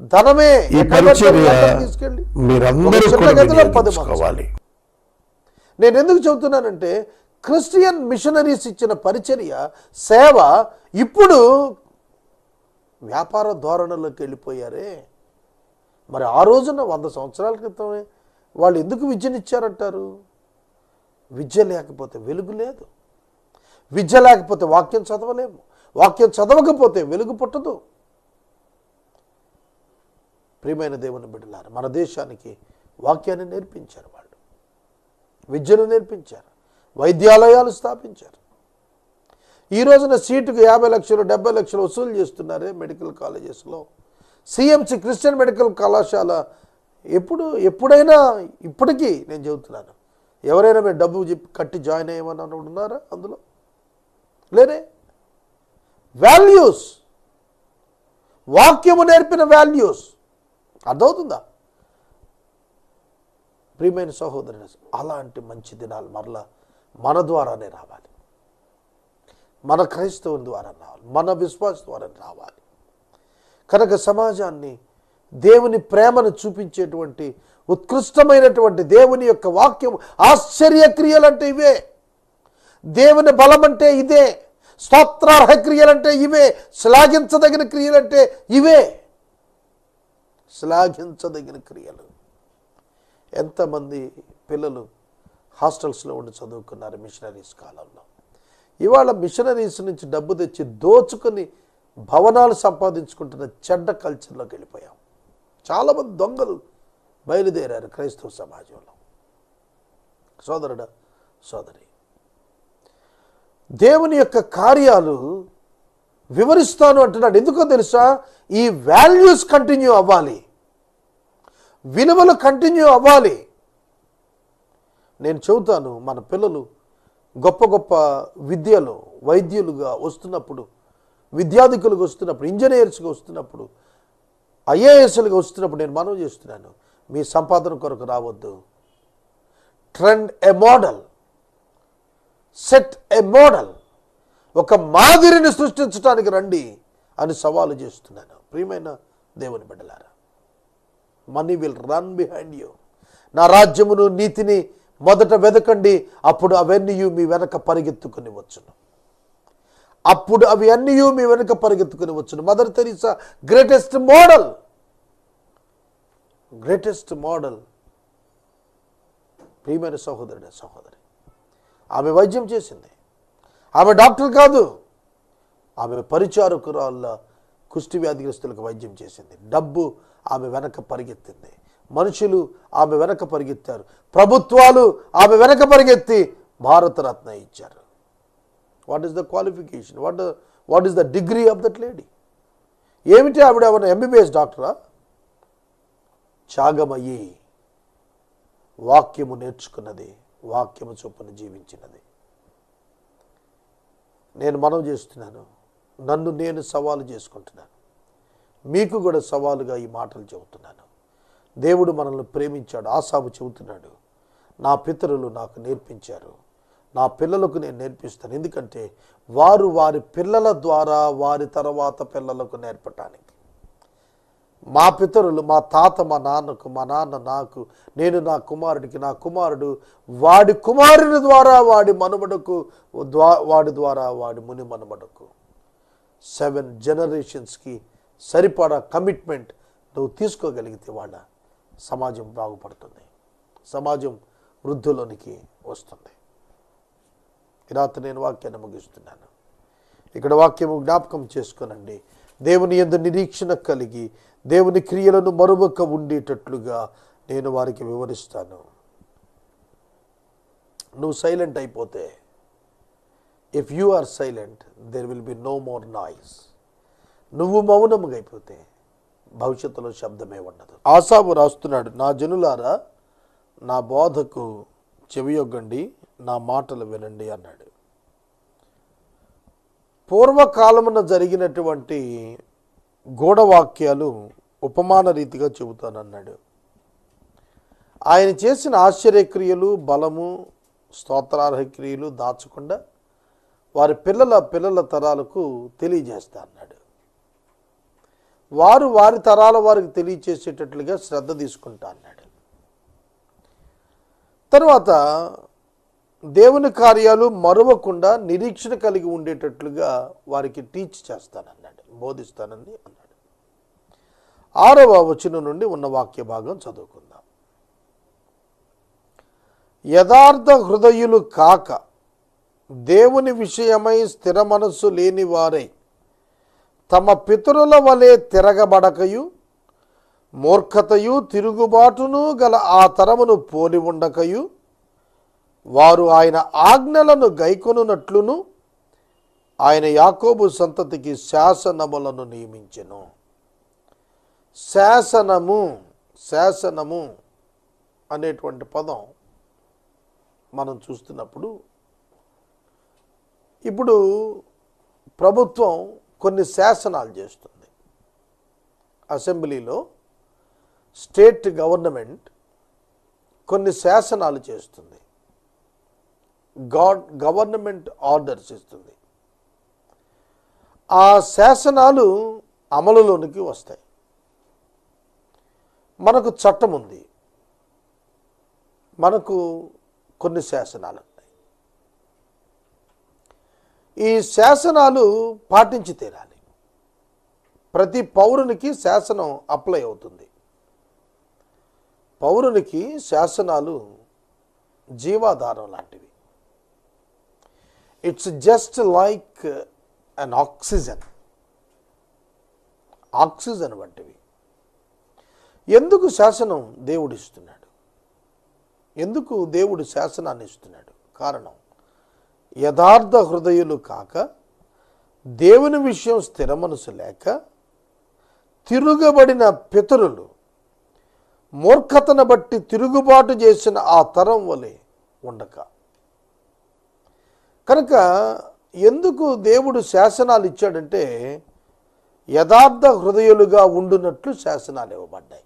ధనమే ఈ? పరిచర్య మీరందరూ నేను ఎందుకు చెబుతున్నానంటే క్రిస్టియన్ మిషనరీస్ ఇచ్చిన పరిచర్య సేవ ఇప్పుడు వ్యాపార ధోరణిలోకి వెళ్ళిపోయారే. మరి ఆ రోజున వంద సంవత్సరాల క్రితమే వాళ్ళు ఎందుకు విద్యనిచ్చారంటారు? విద్య లేకపోతే వెలుగు లేదు. విద్య లేకపోతే వాక్యం చదవలేము. వాక్యం చదవకపోతే వెలుగు పుట్టదు. ప్రియమైన దేవుని బిడ్డలారు మన దేశానికి వాక్యాన్ని నేర్పించారు వాళ్ళు. విద్యను నేర్పించారు. వైద్యాలయాలు స్థాపించారు. ఈ రోజున సీటుకు యాభై లక్షలు డెబ్బై లక్షలు వసూలు చేస్తున్నారే మెడికల్ కాలేజెస్లో. సిఎంసి క్రిస్టియన్ మెడికల్ కళాశాల ఎప్పుడు ఎప్పుడైనా ఇప్పటికీ నేను చెబుతున్నాను ఎవరైనా మీరు డబ్బు చెప్పి కట్టి జాయిన్ అయ్యమని ఉన్నారా అందులో? లేరే? వాల్యూస్. వాక్యము నేర్పిన వాల్యూస్. అర్థమవుతుందా? ప్రియమైన సహోదరుని అలాంటి మంచి దినాలు మరలా మన ద్వారానే రావాలి. మన క్రైస్తవం ద్వారా రావాలి. మన విశ్వాస ద్వారా రావాలి. కనుక సమాజాన్ని దేవుని ప్రేమను చూపించేటువంటి ఉత్కృష్టమైనటువంటి దేవుని యొక్క వాక్యం ఆశ్చర్యక్రియలు అంటే ఇవే. దేవుని బలం అంటే ఇదే. స్తోత్రార్హ క్రియలంటే ఇవే. శ్లాఘించదగిన క్రియలంటే ఇవే. శ్లాఘించదగిన క్రియలు. ఎంతమంది పిల్లలు హాస్టల్స్లో ఉండి చదువుకున్నారు మిషనరీస్ కాలంలో. ఇవాళ మిషనరీస్ నుంచి డబ్బు తెచ్చి దోచుకొని భవనాలు సంపాదించుకుంటున్న చెడ్డ కల్చర్లోకి వెళ్ళిపోయాం. చాలామంది దొంగలు బయలుదేరారు క్రైస్తవ సమాజంలో. సోదరుడా సోదరి దేవుని యొక్క కార్యాలు వివరిస్తాను అంటున్నాడు. ఎందుకో తెలుసా? ఈ వాల్యూస్ కంటిన్యూ అవ్వాలి. విలువలు కంటిన్యూ అవ్వాలి. నేను చెబుతాను మన పిల్లలు గొప్ప గొప్ప విద్యలో వైద్యులుగా వస్తున్నప్పుడు విద్యాధికులుగా వస్తున్నప్పుడు ఇంజనీర్స్గా వస్తున్నప్పుడు ఐఏఎస్లుగా వస్తున్నప్పుడు నేను మనవి చేస్తున్నాను. మీ సంపాదన కొరకు రావద్దు. Trend a model set a model ఒక మాదిరిని సృష్టించడానికి రండి అని సవాలు చేస్తున్నాను. ప్రియమైన దేవుని బిడ్డలారా money will run behind you నా రాజ్యమును నీతిని మొదట వెదకండి. అప్పుడు అవన్నీ మీ వెనక పరిగెత్తుకుని వచ్చును. అప్పుడు అవి అన్నీ మీ వెనక పరిగెత్తుకుని వచ్చును. Mother Teresa greatest model greatest model ప్రియమైన సహోదరుడు సహోదరి ఆమె వైద్యం చేసింది. ఆమె డాక్టర్ కాదు. ఆమె పరిచారకురాళ్ళ కుష్టి వ్యాధిగ్రస్తులకు వైద్యం చేసింది. డబ్బు ఆమె వెనక పరిగెత్తింది. మనుషులు ఆమె వెనక పరిగెత్తారు. ప్రభుత్వాలు ఆమె వెనక పరిగెత్తి భారతరత్న ఇచ్చారు. What is the qualification what what is the degree of that lady ఏమిటి ఆవిడ ఏమన్నా ఎంబీబీఎస్ డాక్టరా? త్యాగమయ్యి వాక్యము నేర్చుకున్నది వాక్యము చొప్పున జీవించినది. నేను మనవి చేస్తున్నాను. నన్ను నేను సవాలు చేసుకుంటున్నాను. మీకు కూడా సవాలుగా ఈ మాటలు చెబుతున్నాను. దేవుడు మనల్ని ప్రేమించాడు ఆసాబు చెబుతున్నాడు. నా పితరులు నాకు నేర్పించారు. నా పిల్లలకు నేను నేర్పిస్తాను. ఎందుకంటే వారు వారి పిల్లల ద్వారా వారి తర్వాత పిల్లలకు నేర్పటానికి మా పితరులు మా తాత మా నాన్నకు మా నాన్న నాకు నేను నా కుమారుడికి నా కుమారుడు వాడి కుమారుని ద్వారా వాడి మనుమడకు ద్వా వాడి ద్వారా వాడి ముని మనుమడకు. సెవెన్ జనరేషన్స్కి సరిపడా కమిట్మెంట్ నువ్వు తీసుకోగలిగితే వాళ్ళ సమాజం బాగుపడుతుంది. సమాజం వృద్ధులోనికి వస్తుంది. ఈ రాత్రి నేను వాక్యాన్ని ముగిస్తున్నాను. ఇక్కడ వాక్యము జ్ఞాపకం చేసుకోనండి. దేవుని ఎందు నిరీక్షణ కలిగి దేవుని క్రియలను మరువక ఉండేటట్లుగా నేను వారికి వివరిస్తాను. నువ్వు సైలెంట్ అయిపోతే if you are silent there will be no more noise నువ్వు మౌనముగా అయిపోతే భవిష్యత్తులో శబ్దమే ఉండదు. ఆసాబు రాస్తున్నాడు నా జనులారా నా బోధకు చెవియొగ్గండి నా మాటలు వినండి అన్నాడు. పూర్వకాలమున జరిగినటువంటి గూఢవాక్యాలు ఉపమాన రీతిగా చెబుతానన్నాడు. ఆయన చేసిన ఆశ్చర్యక్రియలు బలము స్తోత్రార్హ క్రియలు దాచకుండా వారి పిల్లల పిల్లల తరాలకు తెలియజేస్తా అన్నాడు వారు వారి తరాల వారికి తెలియచేసేటట్లుగా శ్రద్ధ తీసుకుంటా అన్నాడు తర్వాత దేవుని కార్యాలు మరువకుండా నిరీక్షణ కలిగి ఉండేటట్లుగా వారికి టీచ్ చేస్తానన్నాడు. బోధిస్తానని అన్నాడు. ఆరవ వచనం నుండి ఉన్న వాక్య భాగం చదువుకుందాం. యథార్థ హృదయులు కాక దేవుని విషయమై స్థిర మనస్సు లేని వారై తమ పితరుల వలె తిరగబడకయు మూర్ఖతయు తిరుగుబాటును గల ఆ తరమును పోలి ఉండకయు వారు ఆయన ఆజ్ఞలను గైకొనున్నట్లును ఆయన యాకోబు సంతతికి శాసనములను నియమించెను. శాసనము శాసనము అనేటువంటి పదం మనం చూస్తున్నప్పుడు ఇప్పుడు ప్రభుత్వం కొన్ని శాసనాలు చేస్తుంది. అసెంబ్లీలో స్టేట్ గవర్నమెంట్ కొన్ని శాసనాలు చేస్తుంది. గాడ్ గవర్నమెంట్ ఆర్డర్స్ ఇస్తుంది. ఆ శాసనాలు అమలులోనికి వస్తాయి. మనకు చట్టం ఉంది. మనకు కొన్ని శాసనాలు ఉన్నాయి. ఈ శాసనాలు పాటించి తీరాలి. ప్రతి పౌరునికి శాసనం అప్లై అవుతుంది. పౌరునికి శాసనాలు జీవాధారం లాంటివి. It's just like and oxygen. Oxygen వంటివి. ఎందుకు శాసనం దేవుడు ఇస్తున్నాడు ఎందుకు దేవుడు శాసనాన్ని ఇస్తున్నాడు? కారణం యథార్థ హృదయులు కాక దేవుని విషయం స్థిర మనసు లేక తిరుగబడిన పితరులు మూర్ఖతను బట్టి తిరుగుబాటు చేసిన ఆ తరం వలె ఉండక. కనుక ఎందుకు దేవుడు శాసనాలు ఇచ్చాడంటే యథార్థ హృదయులుగా ఉండునట్లు శాసనాలు ఇవ్వబడ్డాయి.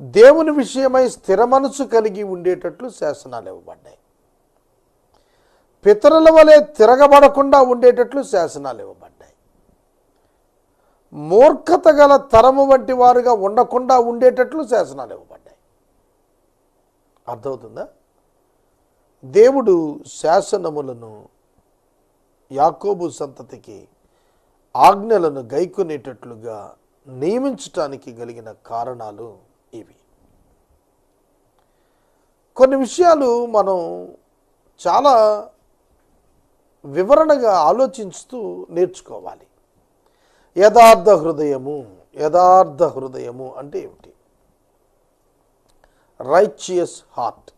దేవుని విషయమై స్థిర మనసు కలిగి ఉండేటట్లు శాసనాలు ఇవ్వబడ్డాయి. పితరుల వలె తిరగబడకుండా ఉండేటట్లు శాసనాలు ఇవ్వబడ్డాయి. మూర్ఖత గల తరము వంటి వారుగా ఉండకుండా ఉండేటట్లు శాసనాలు ఇవ్వబడ్డాయి. అర్థమవుతుందా? దేవుడు శాసనములను యాకోబు సంతతికి ఆజ్ఞలను గైకొనేటట్లుగా నియమించటానికి కలిగిన కారణాలు ఇవి. కొన్ని విషయాలు మనం చాలా వివరణగా ఆలోచిస్తూ నేర్చుకోవాలి. యథార్థ హృదయము యథార్థ హృదయము అంటే ఏమిటి? Righteous heart.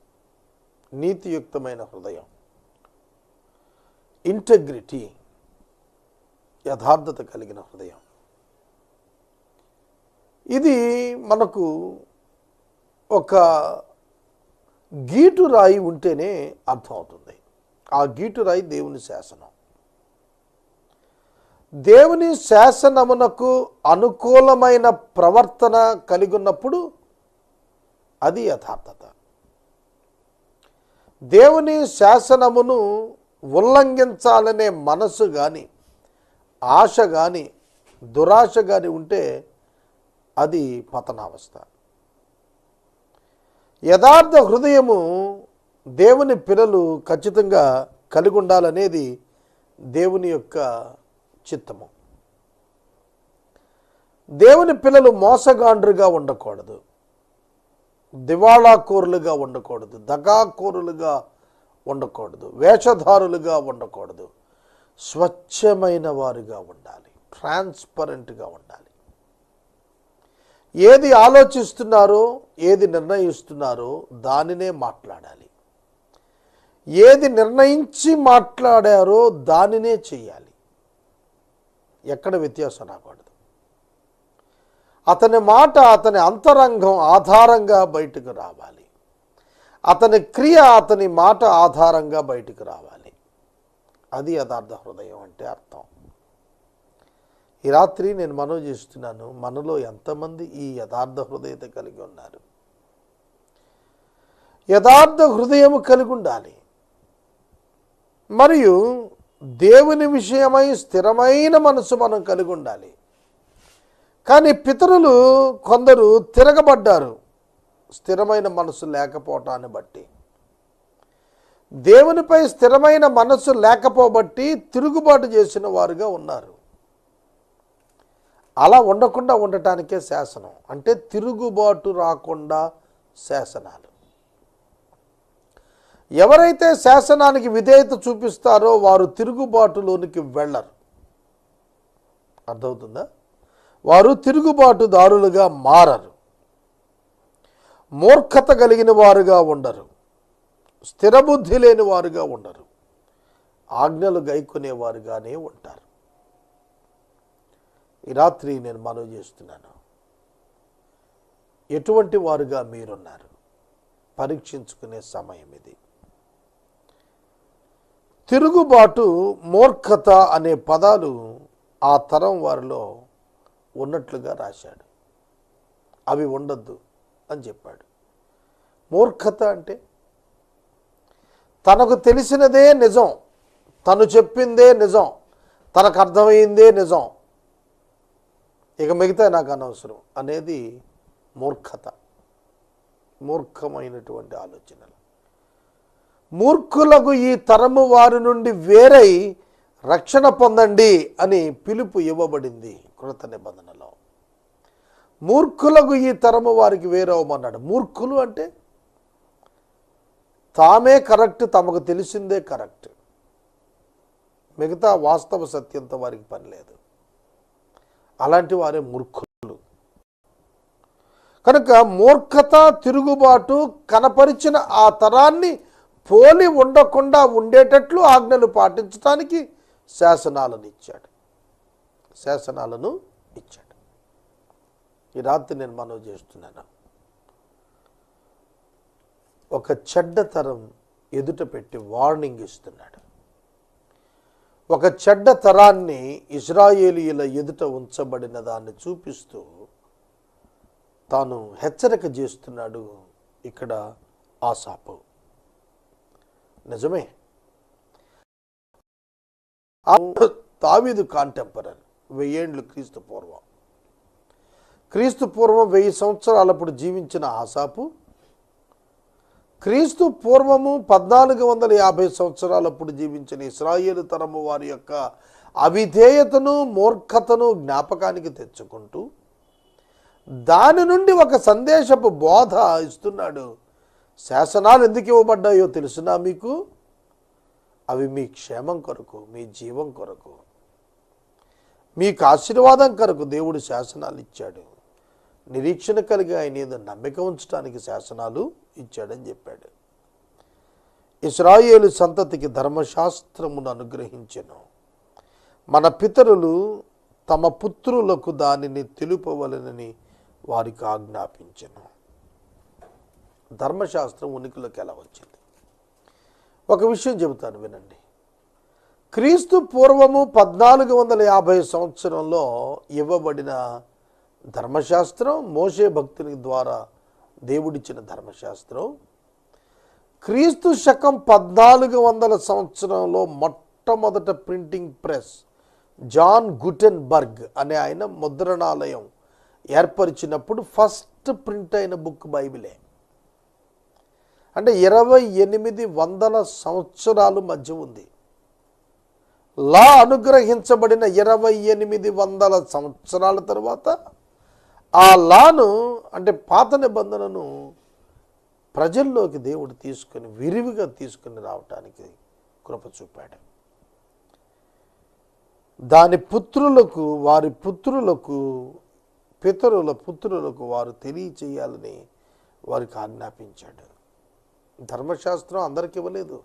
నీతియుక్తమైన హృదయం. ఇంటగ్రిటీ యథార్థత కలిగిన హృదయం. ఇది మనకు ఒక గీటు రాయి ఉంటేనే అర్థమవుతుంది ఆ గీటు రాయి దేవుని శాసనం. దేవుని శాసనమునకు అనుకూలమైన ప్రవర్తన కలిగి ఉన్నప్పుడు అది యథార్థత. దేవుని శాసనమును ఉల్లంఘించాలనే మనసు కానీ ఆశ కానీ దురాశ కానీ ఉంటే అది పతనావస్థ. యథార్థ హృదయము దేవుని పిల్లలు ఖచ్చితంగా కలిగి ఉండాలనేది దేవుని యొక్క చిత్తము. దేవుని పిల్లలు మోసగాండ్రుగా ఉండకూడదు. దివాళాకోరులుగా ఉండకూడదు దగాకోరులుగా ఉండకూడదు వేషధారులుగా ఉండకూడదు. స్వచ్ఛమైన వారుగా ఉండాలి ట్రాన్స్పరెంట్గా ఉండాలి. ఏది ఆలోచిస్తున్నారో ఏది నిర్ణయిస్తున్నారో దానినే మాట్లాడాలి. ఏది నిర్ణయించి మాట్లాడారో దానినే చేయాలి. ఎక్కడ వ్యత్యాసం రాకూడదు. అతని మాట అతని అంతరంగం ఆధారంగా బయటకు రావాలి. అతని క్రియ అతని మాట ఆధారంగా బయటకు రావాలి. అది యథార్థ హృదయం అంటే అర్థం. ఈ రాత్రి నేను మనవి చేస్తున్నాను మనలో ఎంతమంది ఈ యథార్థ హృదయత కలిగి ఉన్నారు? యథార్థ హృదయం కలిగి ఉండాలి. మరియు దేవుని విషయమై స్థిరమైన మనసు మనం కలిగి ఉండాలి. కానీ పితరులు కొందరు తిరగబడ్డారు. స్థిరమైన మనసు లేకపోవటాన్ని బట్టి. దేవునిపై స్థిరమైన మనసు లేకపోబట్టి తిరుగుబాటు చేసిన వారుగా ఉన్నారు. అలా ఉండకుండా ఉండటానికే శాసనం. అంటే తిరుగుబాటు రాకుండా శాసనాలు. ఎవరైతే శాసనానికి విధేయత చూపిస్తారో వారు తిరుగుబాటులోనికి వెళ్ళరు. అర్థమవుతుందా? వారు తిరుగుబాటుదారులుగా మారరు. మూర్ఖత కలిగిన వారుగా ఉండరు. స్థిరబుద్ధి లేని వారుగా ఉండరు. ఆజ్ఞలు గైకొనేవారుగానే ఉంటారు. ఈ రాత్రి నేను మనవి చేస్తున్నాను. ఎటువంటి వారుగా మీరున్నారు? పరీక్షించుకునే సమయం ఇది. తిరుగుబాటు మూర్ఖత అనే పదాలు ఆ తరం వారిలో ఉన్నట్లుగా రాశాడు. అవి ఉండొద్దు అని చెప్పాడు. మూర్ఖత అంటే తనకు తెలిసినదే నిజం తను చెప్పిందే నిజం తనకు అర్థమైందే నిజం. ఇక మిగతా నాకు అనవసరం అనేది మూర్ఖత మూర్ఖమైనటువంటి ఆలోచనలు. మూర్ఖులకు ఈ తరము వారి నుండి వేరై రక్షణ పొందండి అని పిలుపు ఇవ్వబడింది కృత నిబంధనలో. మూర్ఖులకు ఈ తరము వారికి వేరవమన్నాడు. మూర్ఖులు అంటే తామే కరెక్ట్ తమకు తెలిసిందే కరెక్ట్. మిగతా వాస్తవ సత్యంతో వారికి పని లేదు. అలాంటి వారే మూర్ఖులు. కనుక మూర్ఖత తిరుగుబాటు కనపరిచిన ఆ తరాన్ని పోలి ఉండకుండా ఉండేటట్లు ఆజ్ఞలు పాటించడానికి శాసనాలను ఇచ్చాడు. శాసనాలను ఇచ్చాడు. ఈ రాత్రి నేను మనవి చేస్తున్నాను. ఒక చెడ్డ తరం ఎదుట పెట్టి వార్నింగ్ ఇస్తున్నాడు. ఒక చెడ్డ తరాన్ని ఇజ్రాయేలీల ఎదుట ఉంచబడిన దాన్ని చూపిస్తూ తాను హెచ్చరిక చేస్తున్నాడు ఇక్కడ ఆశాపు నిజమే? ఆ తావీదు కాంటెంపరీ వెయ్యేండ్లు క్రీస్తు పూర్వం. క్రీస్తు పూర్వం వెయ్యి సంవత్సరాలప్పుడు జీవించిన ఆసాపు క్రీస్తు పూర్వము పద్నాలుగు వందల యాభై సంవత్సరాలప్పుడు జీవించిన ఇస్రాయేలు తరము వారి యొక్క అవిధేయతను మూర్ఖతను జ్ఞాపకానికి తెచ్చుకుంటూ దాని నుండి ఒక సందేశపు బోధ ఇస్తున్నాడు. శాసనాలు ఎందుకు ఇవ్వబడ్డాయో తెలుసునా మీకు? అవి మీ క్షేమం కొరకు మీ జీవం కొరకు. మీకు ఆశీర్వాదం కొరకు దేవుడు శాసనాలు ఇచ్చాడు. నిరీక్షణ కలిగి ఆయన మీద నమ్మిక ఉంచడానికి శాసనాలు ఇచ్చాడని చెప్పాడు. ఇస్రాయేలు సంతతికి ధర్మశాస్త్రమును అనుగ్రహించెను. మన పితరులు తమ పుత్రులకు దానిని తెలుపవలనని వారికి ఆజ్ఞాపించెను. ధర్మశాస్త్రం ఉనికిలోకి ఎలా వచ్చింది? ఒక విషయం చెబుతాను వినండి. క్రీస్తు పూర్వము పద్నాలుగు వందల యాభై సంవత్సరంలో ఇవ్వబడిన ధర్మశాస్త్రం మోషే భక్తుని ద్వారా దేవుడిచ్చిన ధర్మశాస్త్రం. క్రీస్తు శకం పద్నాలుగు వందల సంవత్సరంలో మొట్టమొదట ప్రింటింగ్ ప్రెస్ జాన్ గుటెన్బర్గ్ అనే ఆయన ముద్రణాలయం ఏర్పరిచినప్పుడు ఫస్ట్ ప్రింట్ అయిన బుక్ బైబిలే. అంటే ఇరవై ఎనిమిది వందల సంవత్సరాలు మధ్య ఉంది. లా అనుగ్రహించబడిన ఇరవై ఎనిమిది వందల సంవత్సరాల తర్వాత ఆ లాను అంటే పాత నిబంధనను ప్రజల్లోకి దేవుడు తీసుకొని విరివిగా తీసుకొని రావటానికి కృప చూపాడు. దాని పుత్రులకు వారి పుత్రులకు పితరుల పుత్రులకు వారు తెలియచేయాలని వారికి ఆజ్ఞాపించాడు. ధర్మశాస్త్రం అందరికి ఇవ్వలేదు.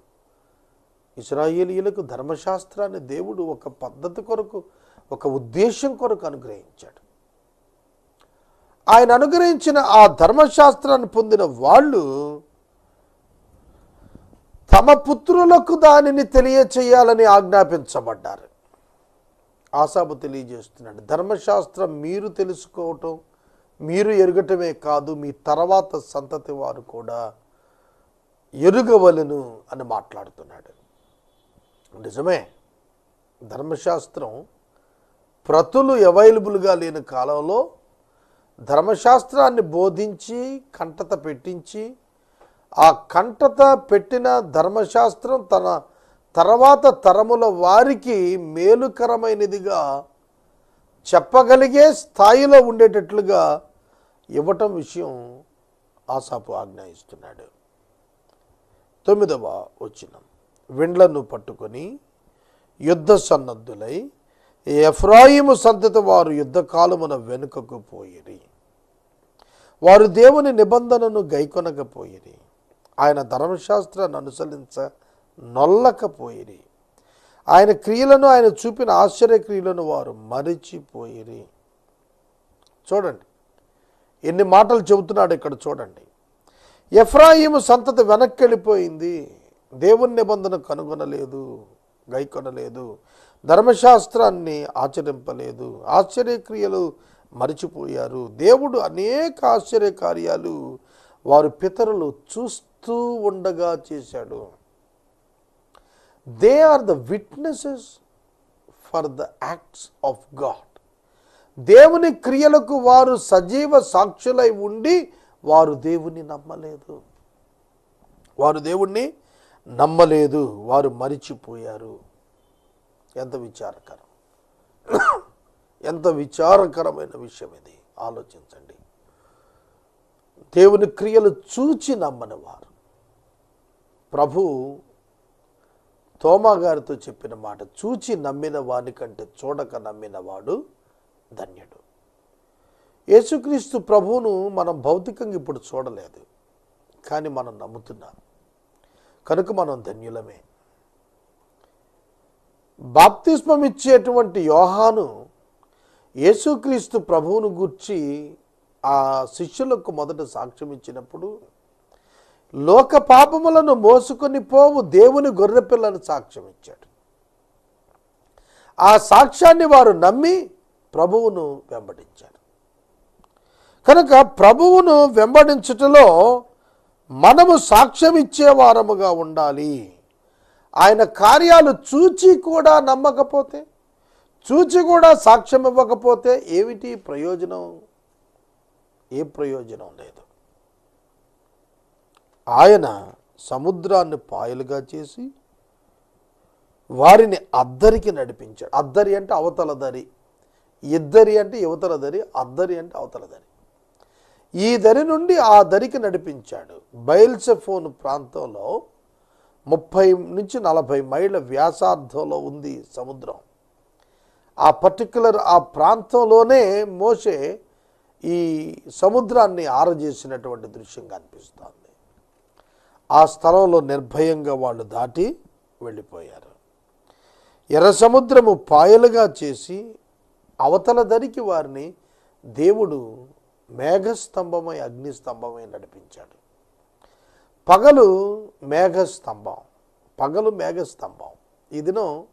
ఇస్రాయేలీలకు ధర్మశాస్త్రాన్ని దేవుడు ఒక పద్ధతి కొరకు ఒక ఉద్దేశం కొరకు అనుగ్రహించాడు. ఆయన అనుగ్రహించిన ఆ ధర్మశాస్త్రాన్ని పొందిన వాళ్ళు తమ పుత్రులకు దానిని తెలియచేయాలని ఆజ్ఞాపించబడ్డారు. ఆశాబు తెలియజేస్తున్నాడు ధర్మశాస్త్రం మీరు తెలుసుకోవటం మీరు ఎరగటమే కాదు మీ తర్వాత సంతతి వారు కూడా ఎరుగవలను అని మాట్లాడుతున్నాడు. నిజమే ధర్మశాస్త్రం ప్రతులు అవైలబుల్గా లేని కాలంలో ధర్మశాస్త్రాన్ని బోధించి కంటత పెట్టించి ఆ కంటత పెట్టిన ధర్మశాస్త్రం తన తర్వాత తరముల వారికి మేలుకరమైనదిగా చెప్పగలిగే స్థాయిలో ఉండేటట్లుగా ఇవ్వటం విషయం ఆశాపు ఆజ్ఞాయిస్తున్నాడు. తొమ్మిదవ వచనం. విండ్లను పట్టుకొని యుద్ధ సన్నద్ధులై ఎఫ్రాయిము సంతతి వారు యుద్ధ కాలమున వెనుకకు పోయిరి. వారు దేవుని నిబంధనను గైకొనకపోయిరి. ఆయన ధర్మశాస్త్రాన్ని అనుసరించ నొల్లకపోయిరి. ఆయన క్రియలను ఆయన చూపిన ఆశ్చర్య క్రియలను వారు మరిచిపోయిరి. చూడండి. ఎన్ని మాటలు చెబుతున్నాడు ఇక్కడ చూడండి. ఎఫ్రాయిము సంతతి వెనక్కి వెళ్ళిపోయింది దేవుని నిబంధన కనుగొనలేదు గైకొనలేదు ధర్మశాస్త్రాన్ని ఆచరింపలేదు ఆశ్చర్యక్రియలు మరిచిపోయారు. దేవుడు అనేక ఆశ్చర్య కార్యాలు వారు పితరులు చూస్తూ ఉండగా చేశాడు. They are the witnesses for the acts of God దేవుని క్రియలకు వారు సజీవ సాక్షులై ఉండి వారు దేవుణ్ణి నమ్మలేదు. వారు దేవుణ్ణి నమ్మలేదు. వారు మరిచిపోయారు. ఎంత విచారకరం. ఎంత విచారకరమైన విషయం ఇది. ఆలోచించండి. దేవుని క్రియలు చూచి నమ్మని వారు ప్రభు తోమాగారితో చెప్పిన మాట చూచి నమ్మిన వాని కంటే చూడక నమ్మినవాడు ధన్యుడు. యేసుక్రీస్తు ప్రభువును మనం భౌతికంగా ఇప్పుడు చూడలేదు. కానీ మనం నమ్ముతున్నాం. కనుక మనం ధన్యులమే. బాప్తిస్మం ఇచ్చేటువంటి యోహాను యేసుక్రీస్తు ప్రభువును గూర్చి ఆ శిష్యులకు మొదట సాక్ష్యం ఇచ్చినప్పుడు లోక పాపములను మోసుకొని పోవు దేవుని గొర్రెపిల్లను సాక్ష్యం ఇచ్చాడు. ఆ సాక్ష్యాన్ని వారు నమ్మి ప్రభువును వెంబడించారు. కనుక ప్రభువును వెంబడించుటలో మనము సాక్ష్యం ఇచ్చే వారముగా ఉండాలి. ఆయన కార్యాలు చూచి కూడా నమ్మకపోతే చూచి కూడా సాక్ష్యం ఇవ్వకపోతే ఏమిటి ప్రయోజనం? ఏ ప్రయోజనం లేదు. ఆయన సముద్రాన్ని పాయలుగా చేసి వారిని అద్దరికి నడిపించాడు. అద్దరి అంటే అవతల దరి. ఇద్దరి అంటే యువతల దరి అద్దరి అంటే అవతల దరి. ఈ దరి నుండి ఆ దరికి నడిపించాడు. బయల్సెఫోన్ ప్రాంతంలో ముప్పై నుంచి నలభై మైళ్ళ వ్యాసార్థంలో ఉంది సముద్రం. ఆ పర్టికులర్ ఆ ప్రాంతంలోనే మోసే ఈ సముద్రాన్ని ఆరజేసినటువంటి దృశ్యం కనిపిస్తోంది ఆ స్థలంలో నిర్భయంగా వాళ్ళు దాటి వెళ్ళిపోయారు. ఎర్ర సముద్రము పాయలుగా చేసి అవతల దరికి వారిని దేవుడు మేఘస్తంభమై అగ్నిస్తంభమై నడిపించాడు. పగలు మేఘస్తంభం పగలు మేఘస్తంభం. ఈ దినం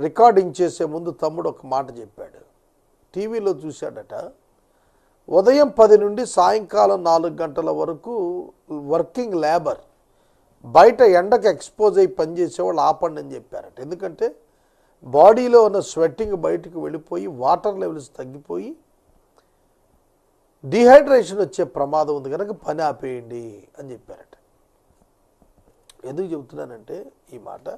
రికార్డింగ్ చేసే ముందు తమ్ముడు ఒక మాట చెప్పాడు. టీవీలో చూశాడట ఉదయం పది నుండి సాయంకాలం నాలుగు గంటల వరకు వర్కింగ్ లేబర్ బయట ఎండకు ఎక్స్పోజ్ అయ్యి పనిచేసేవాళ్ళు ఆపండి అని చెప్పారట. ఎందుకంటే బాడీలో ఉన్న స్వెట్టింగ్ బయటకు వెళ్ళిపోయి వాటర్ లెవెల్స్ తగ్గిపోయి డిహైడ్రేషన్ వచ్చే ప్రమాదం ఉంది కనుక పని ఆపేయండి అని చెప్పారట. ఎందుకు చెబుతున్నానంటే ఈ మాట.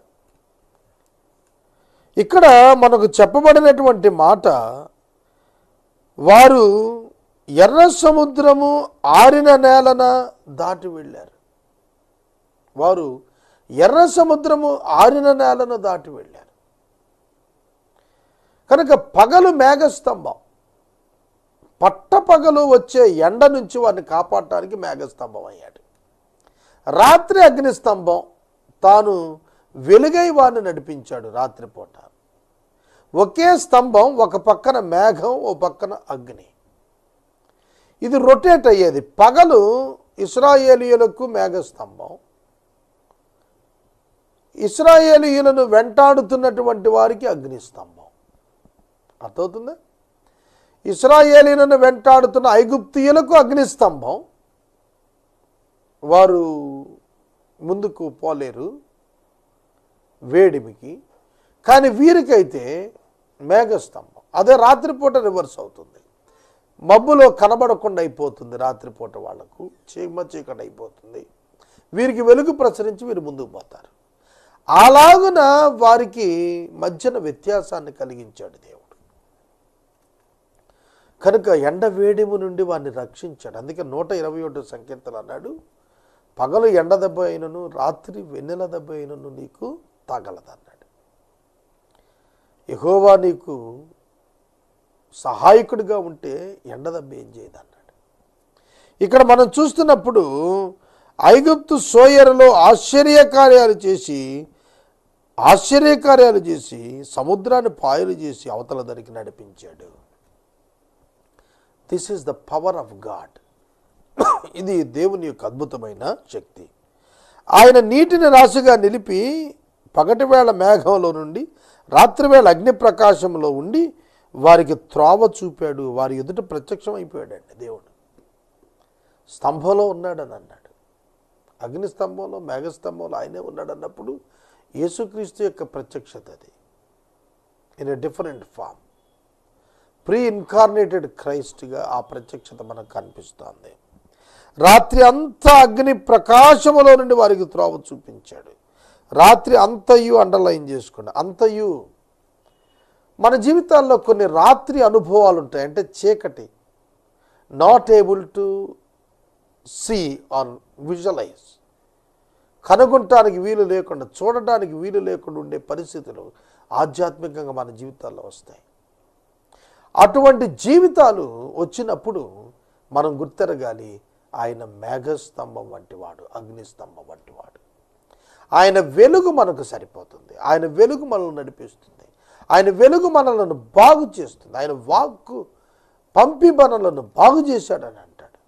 ఇక్కడ మనకు చెప్పబడినటువంటి మాట వారు ఎర్ర సముద్రము ఆరిన నేలన దాటి వెళ్ళారు. వారు ఎర్ర సముద్రము ఆరిన నేలను దాటి వెళ్ళారు. కనుక పగలు మేఘస్తంభం. పట్టపగలు వచ్చే ఎండ నుంచి వారిని కాపాడటానికి మేఘస్తంభం అయ్యాడు. రాత్రి అగ్నిస్తంభం తాను వెలుగై వారిని నడిపించాడు రాత్రిపూట. ఒకే స్తంభం ఒక పక్కన మేఘం ఓ పక్కన అగ్ని. ఇది రొటేట్ అయ్యేది. పగలు ఇస్రాయేలీయులకు మేఘస్తంభం. ఇస్రాయేలీయులను వెంటాడుతున్నటువంటి వారికి అగ్నిస్తంభం. అర్థమవుతుందా? ఇస్రాయేలీలను వెంటాడుతున్న ఐగుప్తియులకు అగ్నిస్తంభం. వారు ముందుకు పోలేరు వేడిమికి. కానీ వీరికైతే మేఘస్తంభం. అదే రాత్రిపూట రివర్స్ అవుతుంది. మబ్బులో కనబడకుండా అయిపోతుంది రాత్రిపూట వాళ్ళకు. చీమ చీకటి అయిపోతుంది. వీరికి వెలుగు ప్రసరించి వీరు ముందుకు పోతారు. అలాగున వారికి మధ్యన వ్యత్యాసాన్ని కలిగించాడు దేవుడు. కనుక ఎండ వేడిము నుండి వారిని రక్షించాడు. అందుకే నూట ఇరవై ఒకటి సంకీర్తలు అన్నాడు పగలు ఎండ దెబ్బ అయినను రాత్రి వెన్నెల దెబ్బ అయినను నీకు తగలదన్నాడు. ఎహోవా నీకు సహాయకుడిగా ఉంటే ఎండ దెబ్బ ఏం చేయదన్నాడు. ఇక్కడ మనం చూస్తున్నప్పుడు ఐగుప్తు సోయరులో ఆశ్చర్యకార్యాలు చేసి ఆశ్చర్యకార్యాలు చేసి సముద్రాన్ని పాయలు చేసి అవతల దరికి నడిపించాడు. This is the power of God ఇది దేవుని యొక్క అద్భుతమైన శక్తి. ఆయన నీటిని రాశిగా నిలిపి పగటివేళ మేఘంలో నుండి రాత్రివేళ అగ్ని ప్రకాశంలో ఉండి వారికి త్రోవ చూపాడు. వారి ఎదుట ప్రత్యక్షం అయిపోయాడండి దేవుడు. స్తంభంలో ఉన్నాడని అన్నాడు. అగ్ని స్తంభంలో మేఘస్తంభంలో ఆయనే ఉన్నాడు అన్నప్పుడు యేసుక్రీస్తు యొక్క ప్రత్యక్షత అది. In a different form pre incarnated క్రైస్ట్గా ఆ ప్రత్యక్షత మనకు కనిపిస్తోంది. రాత్రి అంతా అగ్ని ప్రకాశములో నుండి వారికి త్రోవ చూపించాడు. రాత్రి అంతయు అండర్లైన్ చేసుకోండి అంతయు మన జీవితాల్లో కొన్ని రాత్రి అనుభవాలు ఉంటాయి. అంటే చీకటి. Not able to see on visualize కనుగొనటానికి వీలు లేకుండా చూడటానికి వీలు లేకుండా ఉండే పరిస్థితులు ఆధ్యాత్మికంగా మన జీవితాల్లో వస్తాయి. అటువంటి జీవితాలు వచ్చినప్పుడు మనం గుర్తెరగాలి ఆయన మేఘస్తంభం వంటివాడు అగ్నిస్తంభం వంటివాడు ఆయన వెలుగు మనకు సరిపోతుంది ఆయన వెలుగు మనల్ని నడిపిస్తుంది ఆయన వెలుగు మనలను బాగు చేస్తుంది ఆయన వాక్కు పంపి మనలను బాగు చేశాడని అంటాడు.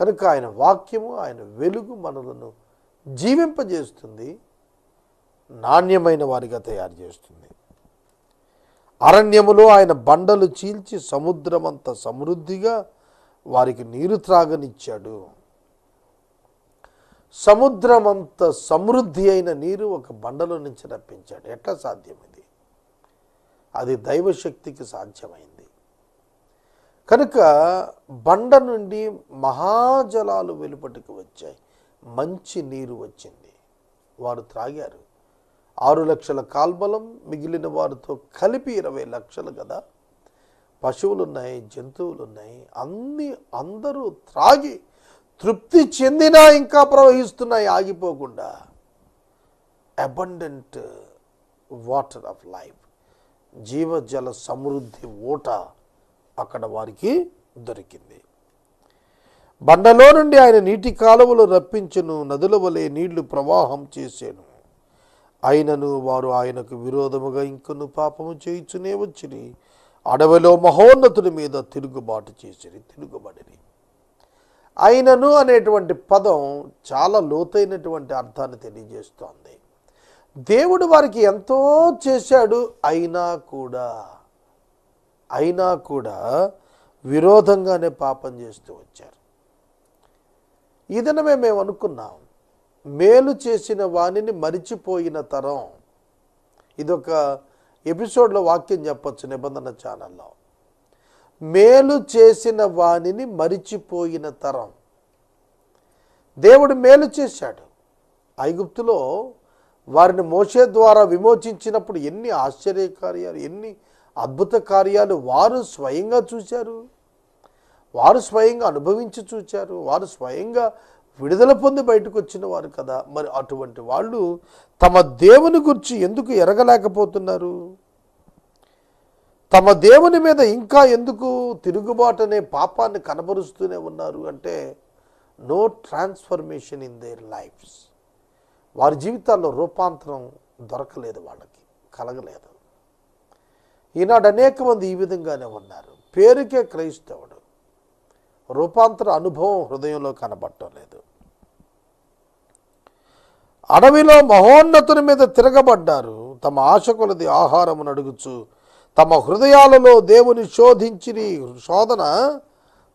కనుక ఆయన వాక్యము ఆయన వెలుగు మనలను జీవింపజేస్తుంది నాణ్యమైన వారిగా తయారు చేస్తుంది. అరణ్యములో ఆయన బండలు చీల్చి సముద్రమంత సమృద్ధిగా వారికి నీరు త్రాగనిచ్చాడు. సముద్రమంత సమృద్ధి అయిన నీరు ఒక బండలో నుంచి రప్పించాడు. ఎట్లా సాధ్యం ఇది అది దైవశక్తికి సాధ్యమైంది. కనుక బండ నుండి మహాజలాలు వెలుపటికి వచ్చాయి. మంచి నీరు వచ్చింది. వారు త్రాగారు. ఆరు లక్షల కాల్బలం మిగిలిన వారితో కలిపి ఇరవై లక్షలు కదా. పశువులు ఉన్నాయి జంతువులు ఉన్నాయి అన్ని అందరూ త్రాగి తృప్తి చెందినా ఇంకా ప్రవహిస్తున్నాయి ఆగిపోకుండా. అబండెంట్ వాటర్ ఆఫ్ లైఫ్ జీవజల సమృద్ధి ఓట అక్కడ వారికి దొరికింది. బండలో నుండి ఆయన నీటి కాలువలు రప్పించును నదుల వలె నీళ్ళు ప్రవాహం చేసేను. అయినను వారు ఆయనకు విరోధముగా ఇంకను పాపము చేయుచునే వచ్చిరి. అడవిలో మహోన్నతుడి మీద తిరుగుబాటు చేసిరి తిరుగుబడిరి. అయినను అనేటువంటి పదం చాలా లోతైనటువంటి అర్థాన్ని తెలియజేస్తోంది. దేవుడు వారికి ఎంతో చేశాడు అయినా కూడా అయినా కూడా విరోధంగానే పాపం చేస్తూ వచ్చారు. ఈ దినమే మేము అనుకున్నాం మేలు చేసిన వాణిని మరిచిపోయిన తరం. ఇదొక ఎపిసోడ్లో వాక్యం చెప్పొచ్చు నిబంధన ఛానల్లో. మేలు చేసిన వాణిని మరిచిపోయిన తరం. దేవుడు మేలు చేశాడు. ఐగుప్తులో వారిని మోసే ద్వారా విమోచించినప్పుడు ఎన్ని ఆశ్చర్య కార్యాలు ఎన్ని అద్భుత కార్యాలు వారు స్వయంగా చూశారు. వారు స్వయంగా అనుభవించి చూచారు. వారు స్వయంగా విడుదల పొంది బయటకు వచ్చిన వారు కదా. మరి అటువంటి వాళ్ళు తమ దేవుని గురించి ఎందుకు ఎరగలేకపోతున్నారు? తమ దేవుని మీద ఇంకా ఎందుకు తిరుగుబాటు అనే పాపాన్ని కనబరుస్తూనే ఉన్నారు అంటే no transformation in their lives వారి జీవితాల్లో రూపాంతరం దొరకలేదు వాళ్ళకి కలగలేదు. ఈనాడు అనేక మంది ఈ విధంగానే ఉన్నారు. పేరుకే క్రైస్తవుడు. రూపాంతర అనుభవం హృదయంలో కనబడటం లేదు. అడవిలో మహోన్నతుని మీద తిరగబడ్డారు. తమ ఆశ కొలది ఆహారమును అడుగుచు తమ హృదయాలలో దేవుని శోధించిరి. శోధన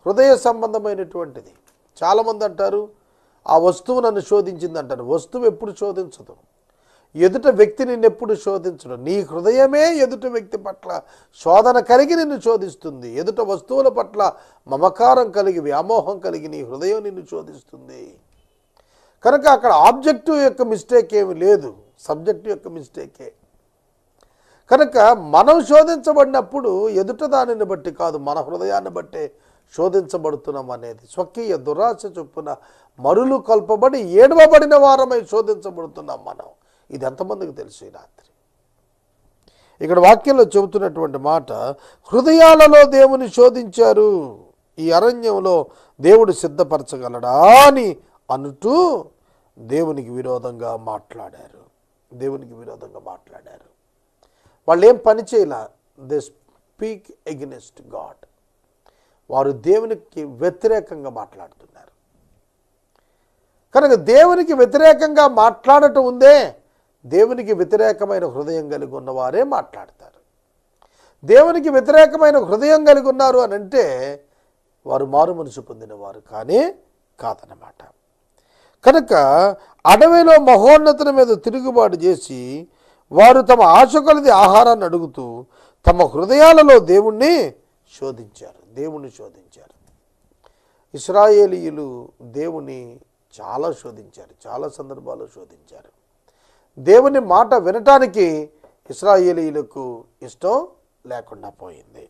హృదయ సంబంధమైనటువంటిది. చాలామంది అంటారు ఆ వస్తువు నన్ను శోధించింది అంటారు. వస్తువు ఎప్పుడు శోధించదు. ఎదుట వ్యక్తి నిన్ను ఎప్పుడు శోధించడు. నీ హృదయమే ఎదుట వ్యక్తి పట్ల శోధన కలిగి నిన్ను శోధిస్తుంది. ఎదుట వస్తువుల పట్ల మమకారం కలిగి వ్యామోహం కలిగి నీ హృదయం నిన్ను శోధిస్తుంది. కనుక అక్కడ ఆబ్జెక్టివ్ యొక్క మిస్టేక్ ఏమి లేదు. సబ్జెక్టివ్ యొక్క మిస్టేకే. కనుక మనం శోధించబడినప్పుడు ఎదుట దానిని బట్టి కాదు మన హృదయాన్ని బట్టే శోధించబడుతున్నాం అనేది. స్వకీయ దురాశ చొప్పున మరులు కల్పబడి ఏడవబడిన వారమై శోధించబడుతున్నాం మనం. ఇది ఎంతమందికి తెలుసు ఈ రాత్రి? ఇక్కడ వాక్యంలో చెబుతున్నటువంటి మాట హృదయాలలో దేవుని శోధించారు ఈ అరణ్యంలో దేవుడు సిద్ధపరచగలడా అని అనుటూ దేవునికి విరోధంగా మాట్లాడారు. దేవునికి విరోధంగా మాట్లాడారు. వాళ్ళు ఏం పని చేయలే? దే స్పీక్ ఎగ్నెస్ట్ గాడ్ వారు దేవునికి వ్యతిరేకంగా మాట్లాడుతున్నారు. కనుక దేవునికి వ్యతిరేకంగా మాట్లాడటం ఉందే దేవునికి వ్యతిరేకమైన హృదయం కలిగి ఉన్నవారే మాట్లాడతారు. దేవునికి వ్యతిరేకమైన హృదయం కలిగి ఉన్నారు అని అంటే వారు మారు మనసు పొందినవారు కానీ కాదనమాట కనుక అడవిలో మహోన్నతుల మీద తిరుగుబాటు చేసి వారు తమ ఆశ కొలది ఆహారాన్ని అడుగుతూ తమ హృదయాలలో దేవుణ్ణి శోధించారు దేవుణ్ణి శోధించారు. ఇస్రాయేలీయులు దేవుని చాలా శోధించారు చాలా సందర్భాల్లో శోధించారు. దేవుని మాట వినటానికి ఇస్రాయేలీయులకు ఇష్టం లేకుండా పోయింది.